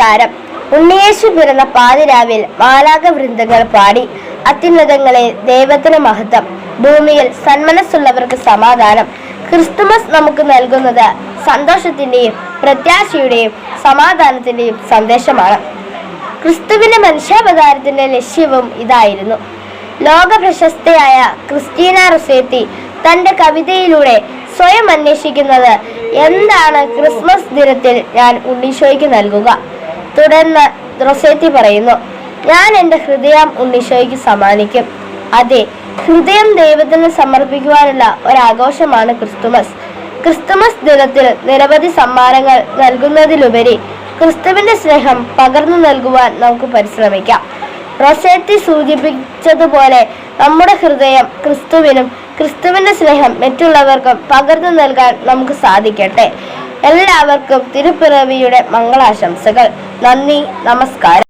നമസ്കാരം ഉണ്ണിയേശു പിറന്ന പാതിരാവിൽ മാലാക വൃന്ദങ്ങൾ പാടി അത്യുന്നതങ്ങളെ ദൈവത്തിന് മഹത്വം. ഭൂമിയിൽ സന്മനസ്സുള്ളവർക്ക് സമാധാനം. ക്രിസ്തുമസ് നമുക്ക് നൽകുന്നത് സന്തോഷത്തിന്റെയും പ്രത്യാശയുടെയും സമാധാനത്തിന്റെയും സന്ദേശമാണ്. ക്രിസ്തുവിന്റെ മനുഷ്യാവതാരത്തിന്റെ ലക്ഷ്യവും ഇതായിരുന്നു. ലോക പ്രശസ്തയായ ക്രിസ്റ്റീന റുസേത്തി തന്റെ കവിതയിലൂടെ സ്വയം അന്വേഷിക്കുന്നത് എന്താണ് ക്രിസ്മസ് ദിനത്തിൽ ഞാൻ ഉണ്ണീശോയ്ക്ക് നൽകുക? തുടർന്ന് റൊസേത്തി പറയുന്നു ഞാൻ എന്റെ ഹൃദയം ഉണ്ണിശോയ്ക്ക് സമ്മാനിക്കും. അതെ ഹൃദയം ദൈവത്തിന് സമർപ്പിക്കുവാനുള്ള ഒരാഘോഷമാണ് ക്രിസ്തുമസ്. ക്രിസ്തുമസ് ദിനത്തിൽ നിരവധി സമ്മാനങ്ങൾ നൽകുന്നതിലുപരി ക്രിസ്തുവിന്റെ സ്നേഹം പകർന്നു നൽകുവാൻ നമുക്ക് പരിശ്രമിക്കാം. റൊസേറ്റി സൂചിപ്പിച്ചതുപോലെ നമ്മുടെ ഹൃദയം ക്രിസ്തുവിനും ക്രിസ്തുവിന്റെ സ്നേഹം മറ്റുള്ളവർക്കും പകർന്നു നൽകാൻ നമുക്ക് സാധിക്കട്ടെ. എല്ലാവർക്കും തിരുപ്പിറവിയുടെ മംഗളാശംസകൾ. നന്ദി നമസ്കാരം.